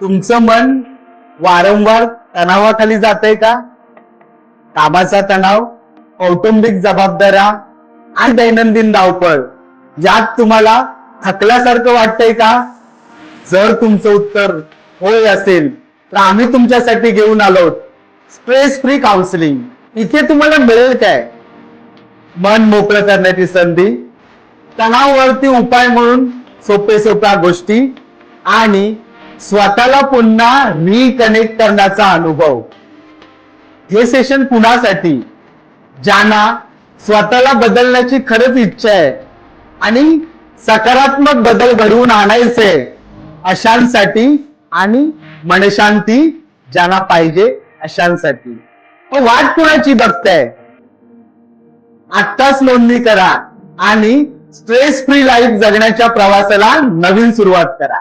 तुमचं मन वारंवार तणावाखाली जातंय का? कामाचा तणाव कौटुंबिक जबाबदाऱ्या आणि दैनंदिन धावपळ यात तुम्हाला थकल्यासारखं वाटतंय का? जर तुमचं उत्तर होय असेल तर आम्ही तुमच्यासाठी घेऊन आलो. स्ट्रेस फ्री काउन्सिलिंग इथे तुम्हाला मिळेल काय? मन मोकळं करण्याची संधी तणाववरती उपाय म्हणून सोपे सोप्या गोष्टी आणि स्वतःला पुन्हा रिकनेक्ट करण्याचा अनुभव. हे सेशन कुणासाठी? ज्यांना स्वतःला बदलण्याची खरंच इच्छा आहे आणि सकारात्मक बदल घडवून आणायचे अशांसाठी आणि मनशांती ज्यांना पाहिजे अशांसाठी. वाट कुणाची बघताय? आत्ताच नोंदणी करा आणि स्ट्रेस फ्री लाईफ जगण्याच्या प्रवासाला नवीन सुरुवात करा.